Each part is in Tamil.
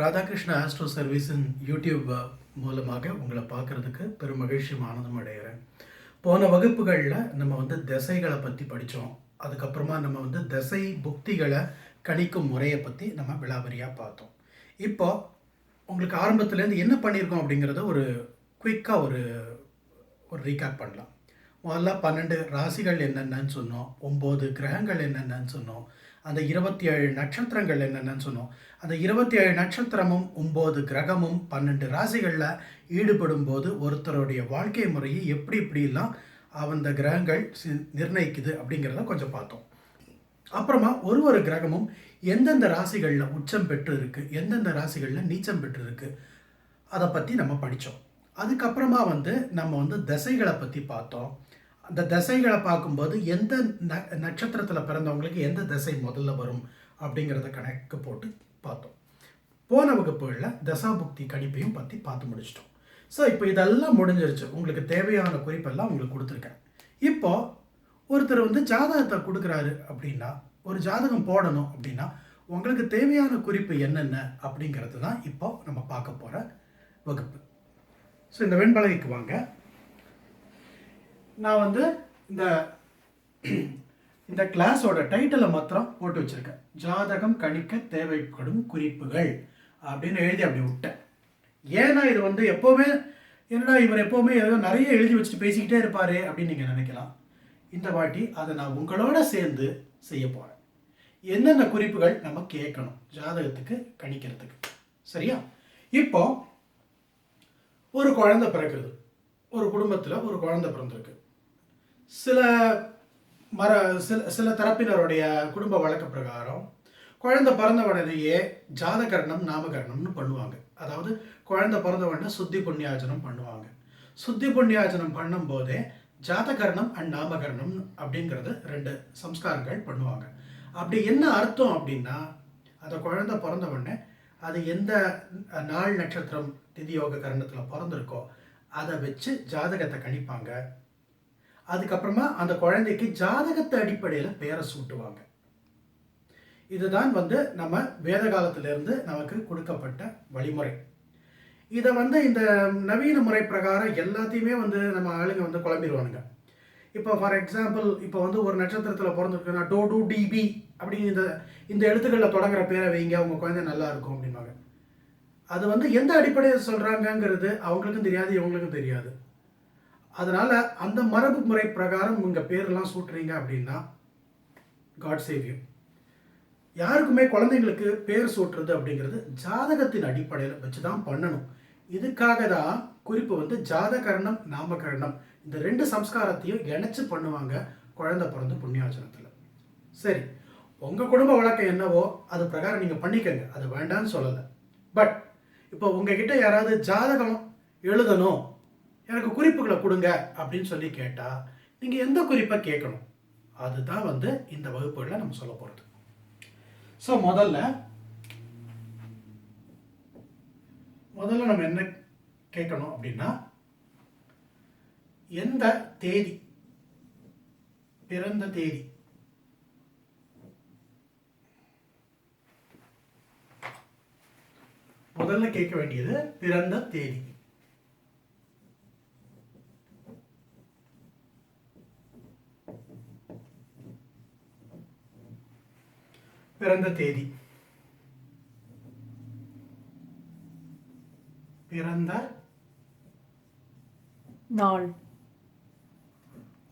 ராதாகிருஷ்ண ஆஸ்ட்ரோ சர்வீஸின் யூடியூப் மூலமாக உங்களை பார்க்குறதுக்கு பெரும் மகிழ்ச்சியும் ஆனந்தம் அடைகிறேன். போன வகுப்புகளில் நம்ம வந்து திசைகளை பற்றி படித்தோம். அதுக்கப்புறமா நம்ம வந்து திசை புக்திகளை கணிக்கும் முறையை பற்றி நம்ம விலாவரியாக பார்த்தோம். இப்போ உங்களுக்கு ஆரம்பத்துலேருந்து என்ன பண்ணியிருக்கோம் அப்படிங்கிறத ஒரு குயிக்காக ஒரு ஒரு ரீகேப் பண்ணலாம். முதல்ல பன்னெண்டு ராசிகள் என்னென்னன்னு சொன்னோம். ஒம்பது கிரகங்கள் என்னென்னன்னு சொன்னோம். அந்த இருபத்தி ஏழு நட்சத்திரங்கள் என்னென்னு சொன்னோம். அந்த இருபத்தி ஏழு நட்சத்திரமும் ஒம்பது கிரகமும் பன்னெண்டு ராசிகளில் ஈடுபடும் போது ஒருத்தருடைய வாழ்க்கை முறையை எப்படி இப்படிலாம் அந்த கிரகங்கள் சி- நிர்ணயிக்குது அப்படிங்கிறத கொஞ்சம் பார்த்தோம். அப்புறமா ஒரு ஒரு கிரகமும் எந்தெந்த ராசிகளில் உச்சம் பெற்று இருக்கு எந்தெந்த ராசிகளில் நீச்சம் பெற்று இருக்கு அதை பற்றி நம்ம படித்தோம் அதுக்கப்புறமா வந்து நம்ம வந்து தசைகளை பற்றி பார்த்தோம். அந்த தசைகளை பார்க்கும்போது எந்த ந நட்சத்திரத்தில் பிறந்தவங்களுக்கு எந்த தசை முதல்ல வரும் அப்படிங்கிறத கணக்கு போட்டு பார்த்தோம். போன வகுப்புகளில் தசாபுக்தி கணிப்பையும் பற்றி பார்த்து முடிச்சிட்டோம். ஸோ இப்போ இதெல்லாம் முடிஞ்சிருச்சு. உங்களுக்கு தேவையான குறிப்பெல்லாம் உங்களுக்கு கொடுத்துருக்கேன். இப்போது ஒருத்தர் வந்து ஜாதகத்தை கொடுக்குறாரு அப்படின்னா ஒரு ஜாதகம் போடணும் அப்படின்னா உங்களுக்கு தேவையான குறிப்பு என்னென்ன அப்படிங்கிறது தான் இப்போ நம்ம பார்க்க போகிற வகுப்பு. ஸோ இந்த வெண்பலகைக்கு வாங்க. நான் வந்து இந்த இந்த கிளாஸோட டைட்டிலை மாத்திரம் போட்டு வச்சுருக்கேன். ஜாதகம் கணிக்க தேவைப்படும் குறிப்புகள் அப்படின்னு எழுதி அப்படி விட்டேன். ஏன்னா இது வந்து எப்போவுமே என்னடா இவர் எப்போவுமே ஏதோ நிறைய எழுதி வச்சுட்டு பேசிக்கிட்டே இருப்பார் அப்படின்னு நீங்கள் நினைக்கலாம். இந்த வாட்டி அதை நான் உங்களோட சேர்ந்து செய்ய போகிறேன் என்னென்ன குறிப்புகள் நம்ம கேட்கணும்? ஜாதகத்துக்கு கணிக்கிறதுக்கு. சரியா? இப்போ ஒரு குழந்தை பிறக்குது ஒரு குடும்பத்தில் ஒரு குழந்தை பிறந்திருக்கு. சில மர சில சில தரப்பினருடைய குடும்ப வழக்க பிரகாரம் குழந்தை பிறந்த உடனேயே ஜாதகரணம் நாமகரணம்னு பண்ணுவாங்க. அதாவது குழந்தை பிறந்த உடனே சுத்தி புண்ணியாஜனம் பண்ணுவாங்க. சுத்தி புண்ணியாஜனம் பண்ணும்போதே ஜாதகரணம் அண்ட் நாமகரணம் அப்படிங்கிறது ரெண்டு சம்ஸ்காரங்கள் பண்ணுவாங்க. அப்படி என்ன அர்த்தம் அப்படின்னா அந்த குழந்தை பிறந்த உடனே அது எந்த நாள் நட்சத்திரம் திதியோக கரணத்தில் பிறந்திருக்கோ அதை வச்சு ஜாதகத்தை கணிப்பாங்க. அதுக்கப்புறமா அந்த குழந்தைக்கு ஜாதகத்தை அடிப்படையில் பேரை சூட்டுவாங்க. இதுதான் வந்து நம்ம வேத காலத்திலிருந்து நமக்கு கொடுக்கப்பட்ட வழிமுறை. இதை வந்து இந்த நவீன முறை பிரகாரம் எல்லாத்தையுமே வந்து நம்ம ஆளுங்க வந்து குழம்பிடுவானுங்க இப்போ ஃபார் எக்ஸாம்பிள் இப்போ வந்து ஒரு நட்சத்திரத்தில் பிறந்திருக்குன்னா டோ டூ டிபி அப்படின்னு இந்த இந்த எழுத்துக்களில் தொடங்குற பேரை வைங்க அவங்க குழந்தை நல்லா இருக்கும் அப்படின்னாங்க அது வந்து எந்த அடிப்படையில் சொல்கிறாங்கங்கிறது அவங்களுக்கும் தெரியாது இவங்களுக்கும் தெரியாது. அதனால் அந்த மரபு முறை பிரகாரம் உங்கள் பேரெல்லாம் சூட்டுறீங்க அப்படின்னா காட் சேவ் யாருக்குமே குழந்தைங்களுக்கு பேர் சூட்டுறது அப்படிங்கிறது ஜாதகத்தின் அடிப்படையில் வச்சு தான் பண்ணணும். இதுக்காக தான் குறிப்பு வந்து ஜாதகரணம் நாமகரணம். இந்த ரெண்டு சம்ஸ்காரத்தையும் இணைச்சு பண்ணுவாங்க குழந்தை பிறந்த புண்ணியாச்சனத்தில் சரி உங்கள் குடும்ப வழக்கம் என்னவோ அது பிரகாரம் நீங்கள் பண்ணிக்கங்க. அது வேண்டாம்னு சொல்லலை. பட் இப்போ உங்ககிட்ட யாராவது ஜாதகம் எழுதணும். எனக்கு குறிப்புகளை கொடுங்க அப்படின்னு சொல்லி கேட்டால் நீங்கள் எந்த குறிப்பை கேட்கணும்? அதுதான் வந்து இந்த வகுப்புகளில் நம்ம சொல்ல போகிறது ஸோ முதல்ல முதல்ல நம்ம என்ன கேட்கணும் அப்படின்னா எந்த தேதி பிறந்த தேதி? முதல்ல கேட்க வேண்டியது பிறந்த தேதி. பிறந்த தேதி. பிறந்த நாள்.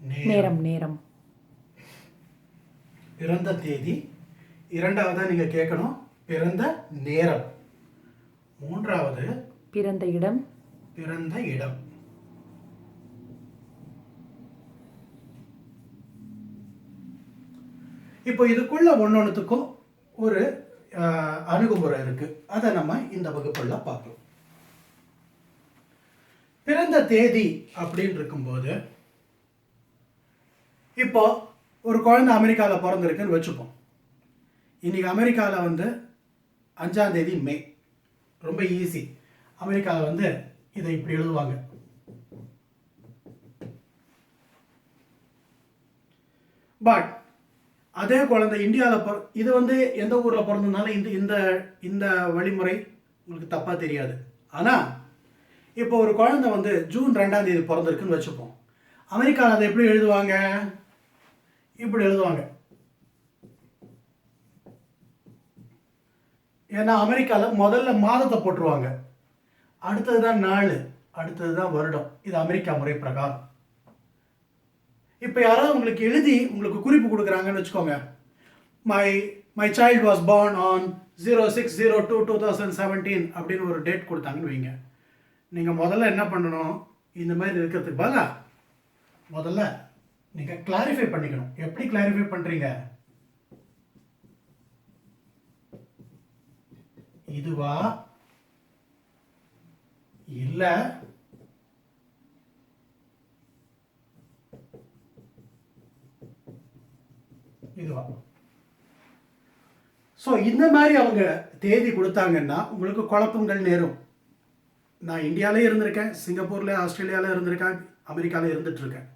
நேரம். நேரம் பிறந்த தேதி. இரண்டாவதா நீங்க கேட்கணும். பிறந்த நேரம். மூன்றாவது. பிறந்த இடம். பிறந்த இடம். இப்போ இதுக்குள்ள ஒன்னொன்னுத்துக்கும் ஒரு அணுகுமுறை இருக்குது அதை நம்ம இந்த வகுப்பில் பார்க்கலாம் பிறந்த தேதி அப்படின்னு இருக்கும்போது இப்போ ஒரு குழந்தை அமெரிக்காவில் பிறந்திருக்குன்னு வச்சுப்போம். இன்னைக்கு அமெரிக்காவில் வந்து அஞ்சாம் தேதி மே. ரொம்ப ஈஸி அமெரிக்காவில் வந்து இதை இப்படி எழுதுவாங்க. பட் அதே குழந்தை இந்தியாவில் பிற இது வந்து எந்த ஊரில் பிறந்ததுனால இந்த இந்த இந்த வழிமுறை உங்களுக்கு தப்பாக தெரியாது. ஆனால் இப்போ ஒரு குழந்தை வந்து ஜூன் ரெண்டாம் தேதி பிறந்திருக்குன்னு வச்சுப்போம். அமெரிக்காவில் அதை எப்படி எழுதுவாங்க? இப்படி எழுதுவாங்க. ஏன்னா அமெரிக்காவில் முதல்ல மாதத்தை போட்டுருவாங்க. அடுத்தது தான் நாள் அடுத்தது தான் வருடம். இது அமெரிக்கா முறை பிரகாரம். இப்போ யாராவது உங்களுக்கு எழுதி உங்களுக்கு குறிப்பு கொடுக்குறாங்கன்னு வச்சுக்கோங்க. My my child was born on zero six zero two two thousand seventeen அப்படின்னு ஒரு டேட் கொடுத்தாங்கன்னு வைங்க. நீங்கள் முதல்ல என்ன பண்ணணும்? இந்த மாதிரி இருக்கிறதுக்கு பதிலா முதல்ல நீங்கள் கிளாரிஃபை பண்ணிக்கணும். எப்படி கிளாரிஃபை பண்ணுறீங்க இதுவா? இல்லை இதுவா. ஸோ இந்த மாதிரி அவங்க தேதி கொடுத்தாங்கன்னா உங்களுக்கு குழப்பங்கள் நேரும். நான் இந்தியாவிலே இருந்திருக்கேன் சிங்கப்பூரில் ஆஸ்திரேலியாவில் இருந்திருக்கேன் அமெரிக்காவில் இருந்துட்டுருக்கேன்.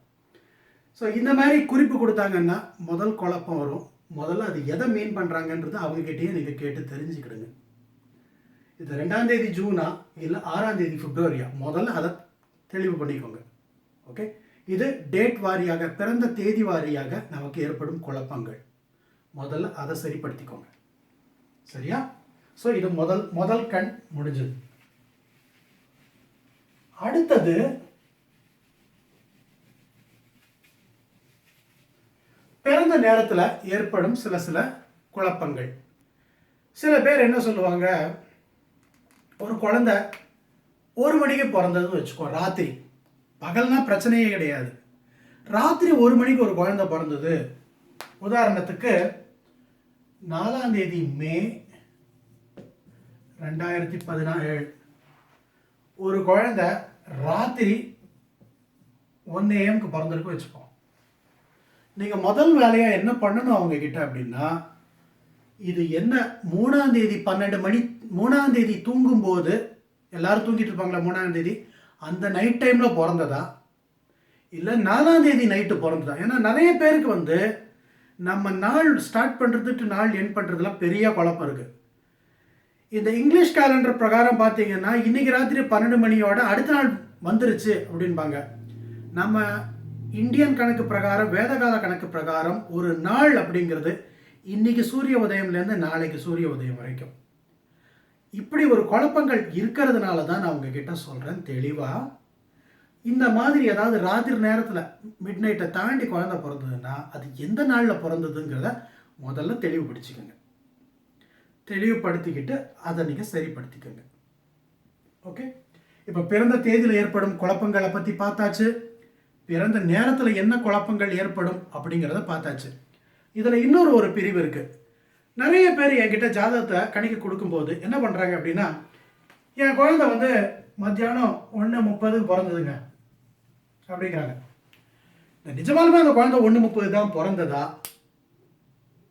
ஸோ இந்த மாதிரி குறிப்பு கொடுத்தாங்கன்னா முதல் குழப்பம் வரும். முதல்ல அது எதை மீன் பண்ணுறாங்கன்றது அவங்கக்கிட்டேயே நீங்கள் கேட்டு தெரிஞ்சுக்கிடுங்க. இது ரெண்டாம் தேதி ஜூனா இல்லை ஆறாம் தேதி பிப்ரவரியா முதல்ல அதை தெளிவு பண்ணிக்கோங்க. ஓகே இது டேட் வாரியாக பிறந்த தேதி வாரியாக நமக்கு ஏற்படும் குழப்பங்கள். முதல்ல அதை சரிப்படுத்திக்கோங்க. சரியா? ஸோ இது முதல் முதல் கண் முடிஞ்சது. அடுத்தது பிறந்த நேரத்தில் ஏற்படும் சில சில குழப்பங்கள். சில பேர் என்ன சொல்லுவாங்க ஒரு குழந்தை ஒரு மணிக்கு பிறந்ததுன்னு வச்சுக்கோ ராத்திரி. பகல்னா பிரச்சனையே கிடையாது. ராத்திரி ஒரு மணிக்கு ஒரு குழந்தை பிறந்தது. உதாரணத்துக்கு நாலாம் தேதி மே ரெண்டாயிரத்தி பதினாறு ஒரு குழந்தை ராத்திரி ஒன் ஏஎம்க்கு பிறந்திருக்கு வச்சுப்போம் நீங்கள் முதல் வேலையாக என்ன பண்ணணும் அவங்கக்கிட்ட அப்படின்னா இது என்ன மூணாம் தேதி பன்னெண்டு மணி மூணாம் தேதி தூங்கும்போது எல்லாரும் தூங்கிட்டு இருப்பாங்களா மூணாம் தேதி? அந்த நைட் டைமில் பிறந்ததா? இல்லை நாலாம் தேதி நைட்டு பிறந்ததா? ஏன்னா நிறைய பேருக்கு வந்து நம்ம நாள் ஸ்டார்ட் பண்ணுறதுக்கு நாள் என் பண்ணுறதுலாம் பெரிய குழப்பம் இருக்குது இந்த இங்கிலீஷ் கேலண்டர் பிரகாரம் பார்த்தீங்கன்னா இன்றைக்கி ராத்திரி பன்னெண்டு மணியோட அடுத்த நாள் வந்துருச்சு அப்படின்பாங்க நம்ம இந்தியன் கணக்கு பிரகாரம் வேதகால கணக்கு பிரகாரம் ஒரு நாள் அப்படிங்கிறது இன்னைக்கு சூரிய உதயம்லேருந்து நாளைக்கு சூரிய உதயம் வரைக்கும். இப்படி ஒரு குழப்பங்கள் இருக்கிறதுனால தான் நான் உங்ககிட்ட சொல்கிறேன் தெளிவாக இந்த மாதிரி ஏதாவது ராத்திரி நேரத்தில் மிட் நைட்டை தாண்டி குழந்த பிறந்ததுன்னா அது எந்த நாளில் பிறந்ததுங்கிறத முதல்ல தெளிவுபடுத்திக்கோங்க தெளிவுபடுத்திக்கிட்டு அதை நீங்கள் சரிப்படுத்திக்கோங்க. ஓகே இப்போ பிறந்த தேதியில் ஏற்படும் குழப்பங்களை பற்றி பார்த்தாச்சு. பிறந்த நேரத்தில் என்ன குழப்பங்கள் ஏற்படும் அப்படிங்கிறத பார்த்தாச்சு. இதில் இன்னொரு ஒரு பிரிவு இருக்குது நிறைய பேர் என்கிட்ட ஜாதகத்தை கணிக்க கொடுக்கும்போது என்ன பண்ணுறாங்க அப்படின்னா என் குழந்தை வந்து மத்தியானம் ஒன்று முப்பதுக்கு பிறந்ததுங்க. அப்படிங்கிறாங்க. நிஜமாலுமே அந்த குழந்தை ஒன்று முப்பது தான் பிறந்ததா?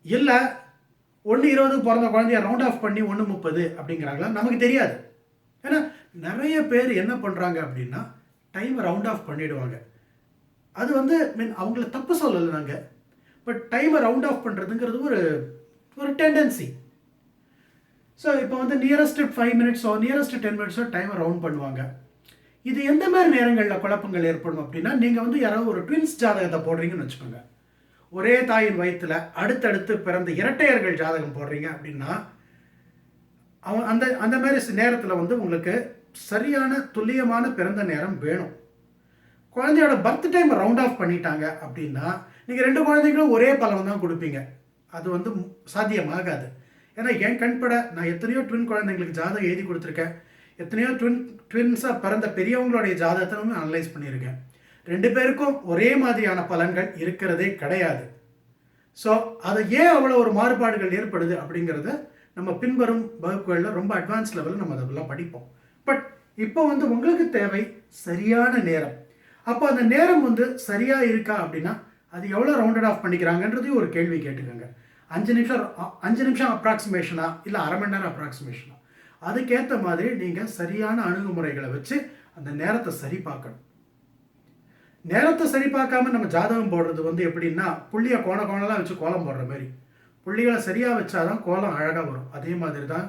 இல்லை ஒன்று இருபது பிறந்த குழந்தைய ரவுண்ட் ஆஃப் பண்ணி ஒன்று முப்பது அப்படிங்கிறாங்களா? நமக்கு தெரியாது. ஏன்னா நிறைய பேர் என்ன பண்ணுறாங்க அப்படின்னா டைம் ரவுண்ட் ஆஃப் பண்ணிடுவாங்க. அது வந்து மீன் அவங்கள தப்பு சொல்லலை நாங்கள் பட் டைமை ரவுண்ட் ஆஃப் பண்ணுறதுங்கிறது ஒரு ஒரு டெண்டன்சி ஸோ இப்போ வந்து நியரஸ்ட் ஃபைவ் மினிட்ஸோ நியரஸ்ட் டென் மினிட்ஸோ டைமை ரவுண்ட் பண்ணுவாங்க. இது எந்த மாதிரி நேரங்களில் குழப்பங்கள் ஏற்படும் அப்படின்னா நீங்கள் வந்து யாராவது ஒரு ட்வின்ஸ் ஜாதகத்தை போடுறீங்கன்னு வச்சுக்கோங்க. ஒரே தாயின் வயிற்றில் அடுத்தடுத்து பிறந்த இரட்டையர்கள் ஜாதகம் போடுறீங்க அப்படின்னா அவன் அந்த அந்த மாதிரி நேரத்தில் வந்து உங்களுக்கு சரியான துல்லியமான பிறந்த நேரம் வேணும். குழந்தையோட பர்த் டைம் ரவுண்ட் ஆஃப் பண்ணிட்டாங்க அப்படின்னா நீங்கள் ரெண்டு குழந்தைங்களும் ஒரே பலன் தான் கொடுப்பீங்க. அது வந்து சாத்தியமாகாது. ஏன்னா என் கண்பட நான் எத்தனையோ ட்வின் குழந்தைங்களுக்கு ஜாதகம் எழுதி கொடுத்துருக்கேன். எத்தனையோ ட்வின் ட்வின்ஸாக பிறந்த பெரியவங்களுடைய ஜாதகத்தை அனலைஸ் பண்ணியிருக்கேன். ரெண்டு பேருக்கும் ஒரே மாதிரியான பலன்கள் இருக்கிறதே கிடையாது. ஸோ அதை ஏன் அவ்வளோ ஒரு மாறுபாடுகள் ஏற்படுது அப்படிங்கிறத நம்ம பின்வரும் வகுப்புகளில் ரொம்ப அட்வான்ஸ் லெவலில் நம்ம அதெல்லாம் படிப்போம். பட் இப்போ வந்து உங்களுக்கு தேவை சரியான நேரம். அப்போ அந்த நேரம் வந்து சரியாக இருக்கா அப்படின்னா அது எவ்வளோ ரவுண்டட் ஆஃப் பண்ணிக்கிறாங்கன்றதையும் ஒரு கேள்வி கேட்டுக்கோங்க. அஞ்சு நிமிஷம் அஞ்சு நிமிஷம் அப்ராக்சிமேஷனா இல்லை அரை மணி நேரம் அப்ராக்சிமேஷனா அதுக்கேற்ற மாதிரி நீங்கள் சரியான அணுகுமுறைகளை வச்சு அந்த நேரத்தை சரி பார்க்கணும். நேரத்தை சரி பார்க்காம நம்ம ஜாதகம் போடுறது வந்து எப்படின்னா புள்ளியை கோண கோணலாம் வச்சு கோலம் போடுற மாதிரி. புள்ளிகளை சரியாக வச்சாதான் கோலம் அழகாக வரும். அதே மாதிரி தான்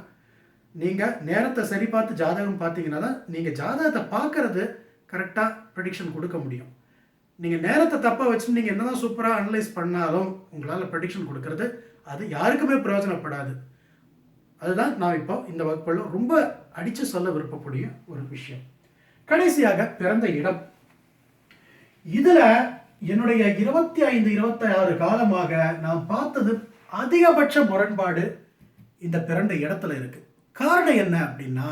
நீங்கள் நேரத்தை சரி பார்த்து ஜாதகம் பார்த்தீங்கன்னா தான் நீங்கள் ஜாதகத்தை பார்க்கறது கரெக்டாக ப்ரெடிக்ஷன் கொடுக்க முடியும். நீங்கள் நேரத்தை தப்பாக வச்சு நீங்கள் என்னதான் சூப்பராக அனலைஸ் பண்ணாலும் உங்களால் ப்ரெடிக்ஷன் கொடுக்கறது அது யாருக்குமே பிரயோஜனப்படாது. அதுதான் நான் இப்போ இந்த வகுப்பில் ரொம்ப அடித்து சொல்ல விருப்பக்கூடிய ஒரு விஷயம். கடைசியாக பிறந்த இடம். இதில் என்னுடைய இருபத்தி ஐந்து இருபத்தி ஆறு காலமாக நான் பார்த்தது அதிகபட்ச முரண்பாடு இந்த பிறந்த இடத்துல இருக்கு. காரணம் என்ன அப்படின்னா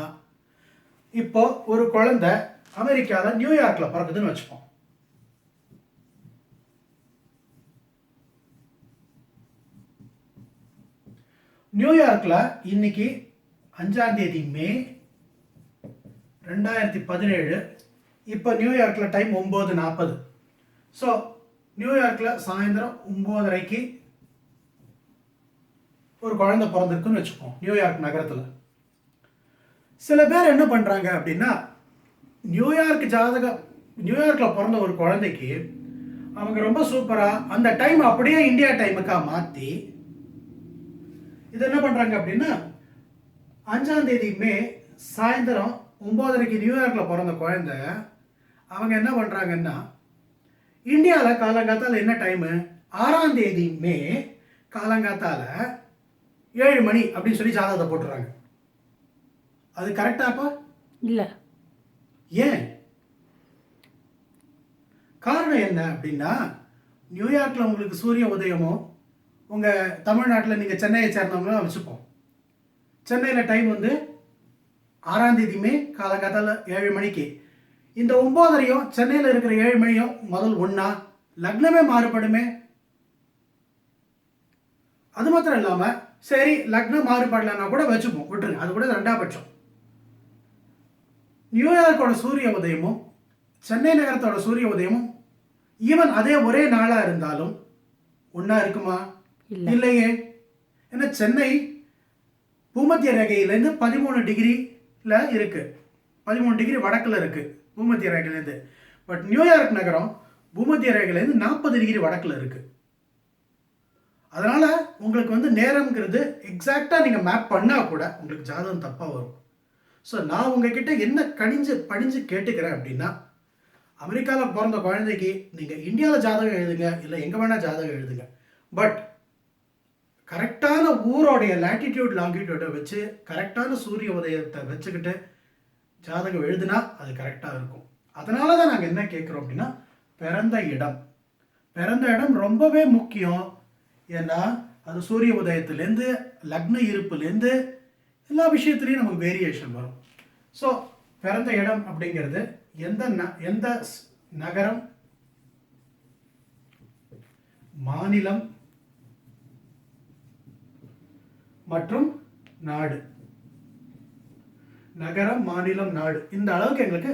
இப்போ ஒரு குழந்தை அமெரிக்காவில் நியூயார்க்கில் பிறக்குதுன்னு வச்சுப்போம். நியூயார்க்கில் இன்னைக்கு அஞ்சாம் தேதி மே ரெண்டாயிரத்தி பதினேழு. இப்போ நியூயார்க்கில் டைம் ஒம்பது நாற்பது. ஸோ நியூயார்க்கில் சாயந்தரம் ஒம்போதரைக்கு ஒரு குழந்தை பிறந்திருக்குன்னு வச்சுப்போம் நியூயார்க் நகரத்தில். சில பேர் என்ன பண்ணுறாங்க அப்படின்னா நியூயார்க் ஜாதகம் நியூயார்க்கில் பிறந்த ஒரு குழந்தைக்கு அவங்க ரொம்ப சூப்பராக அந்த டைம் அப்படியே இந்தியா டைமுக்காக மாற்றி இது என்ன பண்ணுறாங்க அப்படின்னா அஞ்சாம் தேதி மே சாயந்தரம் ஒம்போதரைக்கு நியூயார்க்கில் பிறந்த குழந்தை அவங்க என்ன பண்ணுறாங்கன்னா இந்தியாவில் காலங்காத்தால் என்ன டைமு ஆறாம் தேதி மே காலங்காத்தால் ஏழு மணி அப்படின்னு சொல்லி ஜாதகத்தை போட்டுறாங்க. அது கரெக்டாப்பா இல்லை. ஏன்? காரணம் என்ன அப்படின்னா நியூயார்க்கில் உங்களுக்கு சூரிய உதயமோ உங்கள் தமிழ்நாட்டில் நீங்கள் சென்னையை சேர்ந்தவங்களும் வச்சுப்போம். சென்னையில் டைம் வந்து ஆறாம் தேதி மே காலங்காத்தால ஏழு மணிக்கு. இந்த ஒம்போதரையும் சென்னையில் இருக்கிற ஏழு மணியும் முதல் ஒன்றா லக்னமே மாறுபடுமே. அது மாத்திரம் இல்லாமல் சரி லக்னம் மாறுபடலன்னா கூட வச்சுப்போம். விட்டுருங்க. அது கூட ரெண்டா பட்சம். நியூயார்க்கோட சூரிய உதயமும் சென்னை நகரத்தோட சூரிய உதயமும் ஈவன் அதே ஒரே நாளாக இருந்தாலும் ஒன்றா இருக்குமா? இல்லையே. ஏன்னா சென்னை பூமத்திய ரேகையிலேருந்து பதிமூணு டிகிரியில் இருக்கு. பதிமூணு டிகிரி வடக்கில் இருக்கு பூமத்திய ரேகையிலேருந்து. பட் நியூயார்க் நகரம் பூமத்திய ரேகையிலேருந்து நாற்பது டிகிரி வடக்கில் இருக்கு. அதனால உங்களுக்கு வந்து நேரம்ங்கிறது எக்ஸாக்டாக நீங்கள் மேப் பண்ணால் கூட உங்களுக்கு ஜாதகம் தப்பாக வரும். ஸோ நான் உங்ககிட்ட என்ன கணிஞ்சு படிஞ்சு கேட்டுக்கிறேன் அப்படின்னா அமெரிக்காவில் பிறந்த குழந்தைக்கு நீங்கள் இந்தியாவில் ஜாதகம் எழுதுங்க இல்லை எங்கே வேணால் ஜாதகம் எழுதுங்க. பட் கரெக்டான ஊரோடைய லாட்டிடியூட் லாங்கிடியூடை வச்சு கரெக்டான சூரிய உதயத்தை வச்சுக்கிட்டு ஜாதகம் எழுதுனா அது கரெக்டாக இருக்கும். அதனால தான் நாங்கள் என்ன கேட்குறோம் அப்படின்னா பிறந்த இடம். பிறந்த இடம் ரொம்பவே முக்கியம். ஏன்னா அது சூரிய உதயத்துலேருந்து லக்ன இருப்புலேருந்து எல்லா விஷயத்துலையும் நமக்கு வேரியேஷன் வரும். ஸோ பிறந்த இடம் அப்படிங்கிறது எந்த ந எந்த நகரம்? மாநிலம். மற்றும் நாடு. நகரம் மாநிலம் நாடு. இந்த அளவுக்கு எங்களுக்கு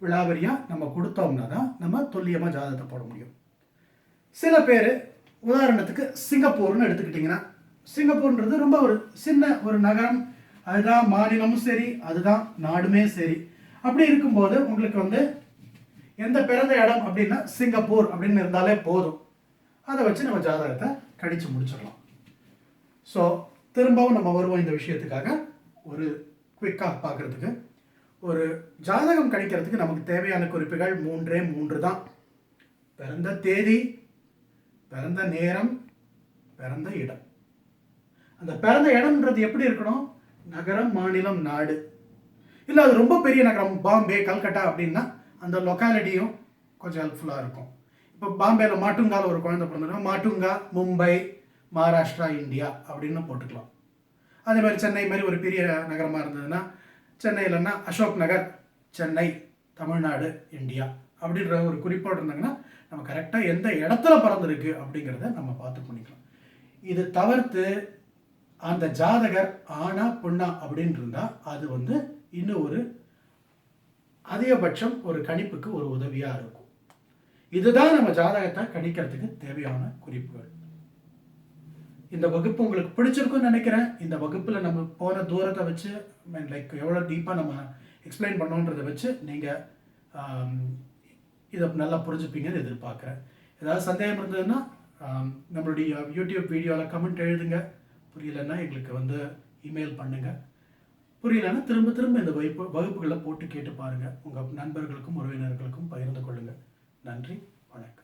விழாவரியாக நம்ம கொடுத்தோம்னா தான் நம்ம துல்லியமாக ஜாதகத்தை போட முடியும். சில பேர் உதாரணத்துக்கு சிங்கப்பூர்னு எடுத்துக்கிட்டிங்கன்னா சிங்கப்பூர்ன்றது ரொம்ப ஒரு சின்ன ஒரு நகரம். அதுதான் மாநிலமும் சரி அதுதான் நாடுமே சரி. அப்படி இருக்கும்போது உங்களுக்கு வந்து எந்த பிறந்த இடம் அப்படின்னா சிங்கப்பூர் அப்படின்னு இருந்தாலே போதும். அதை வச்சு நம்ம ஜாதகத்தை கடித்து முடிச்சிடலாம். ஸோ திரும்பவும் நம்ம வருவோம் இந்த விஷயத்துக்காக. ஒரு குவிக்காக பார்க்குறதுக்கு. ஒரு ஜாதகம் கணிக்கிறதுக்கு நமக்கு தேவையான குறிப்புகள் மூன்றே மூன்று தான். பிறந்த தேதி பிறந்த நேரம் பிறந்த இடம். அந்த பிறந்த இடம்ன்றது எப்படி இருக்கணும்? நகரம் மாநிலம் நாடு. இல்லை அது ரொம்ப பெரிய நகரம் பாம்பே கல்கட்டா அப்படின்னா அந்த லொக்காலிட்டியும் கொஞ்சம் ஹெல்ப்ஃபுல்லாக இருக்கும். இப்போ பாம்பேயில் மாட்டுங்கால ஒரு குழந்தை பிறந்தனா மாட்டுங்கா மும்பை மகாராஷ்டிரா இந்தியா அப்படின்னு போட்டுக்கலாம். அதே மாதிரி சென்னை மாதிரி ஒரு பெரிய நகரமாக இருந்ததுன்னா சென்னையிலன்னா அசோக் நகர் சென்னை தமிழ்நாடு இந்தியா அப்படின்ற ஒரு குறிப்போடு இருந்தாங்கன்னா நம்ம கரெக்டாக எந்த இடத்துல பிறந்திருக்கு அப்படிங்கிறத நம்ம பார்த்து பண்ணிக்கலாம். இது தவிர்த்து அந்த ஜாதகர் ஆனா பொண்ணா அப்படின்னு இருந்தால் அது வந்து இன்னும் ஒரு அதிகபட்சம் ஒரு கணிப்புக்கு ஒரு உதவியாக இருக்கும். இதுதான் நம்ம ஜாதகத்தை கணிக்கிறதுக்கு தேவையான குறிப்புகள். இந்த வகுப்பு உங்களுக்கு பிடிச்சிருக்கும்னு நினைக்கிறேன். இந்த வகுப்பில் நம்ம போன தூரத்தை வச்சு லைக் எவ்வளோ டீப்பாக நம்ம எக்ஸ்பிளைன் பண்ணோன்றதை வச்சு நீங்கள் இதை நல்லா புரிஞ்சுப்பீங்கன்னு எதிர்பார்க்குறேன். ஏதாவது சந்தேகம் இருந்ததுன்னா நம்மளுடைய யூடியூப் வீடியோவில் கமெண்ட் எழுதுங்க. புரியலன்னா எங்களுக்கு வந்து இமெயில் பண்ணுங்கள் புரியலன்னா திரும்ப திரும்ப இந்த வகுப்பு வகுப்புகளை போட்டு கேட்டு பாருங்கள் உங்கள் நண்பர்களுக்கும் உறவினர்களுக்கும் பகிர்ந்து கொள்ளுங்கள் நன்றி. வணக்கம்.